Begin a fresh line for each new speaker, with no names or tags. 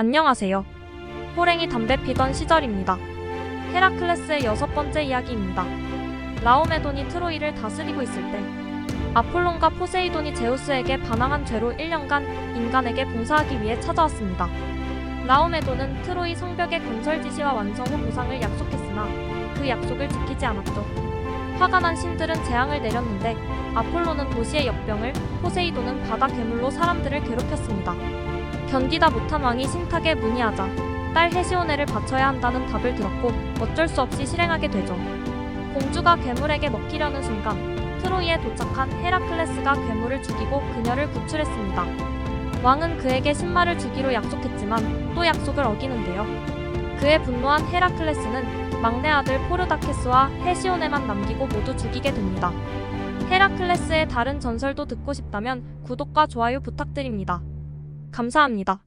안녕하세요. 호랭이 담배 피던 시절입니다. 헤라클레스의 여섯 번째 이야기입니다. 라오메돈이 트로이를 다스리고 있을 때 아폴론과 포세이돈이 제우스에게 반항한 죄로 1년간 인간에게 봉사하기 위해 찾아왔습니다. 라오메돈은 트로이 성벽의 건설 지시와 완성 후 보상을 약속했으나 그 약속을 지키지 않았죠. 화가 난 신들은 재앙을 내렸는데 아폴로는 도시의 역병을, 포세이돈은 바다 괴물로 사람들을 괴롭혔습니다. 견디다 못한 왕이 신탁에 문의하자 딸 헤시오네를 바쳐야 한다는 답을 들었고 어쩔 수 없이 실행하게 되죠. 공주가 괴물에게 먹히려는 순간 트로이에 도착한 헤라클레스가 괴물을 죽이고 그녀를 구출했습니다. 왕은 그에게 신마를 주기로 약속했지만 또 약속을 어기는데요. 그에 분노한 헤라클레스는 막내 아들 포르다케스와 헤시오네만 남기고 모두 죽이게 됩니다. 헤라클레스의 다른 전설도 듣고 싶다면 구독과 좋아요 부탁드립니다. 감사합니다.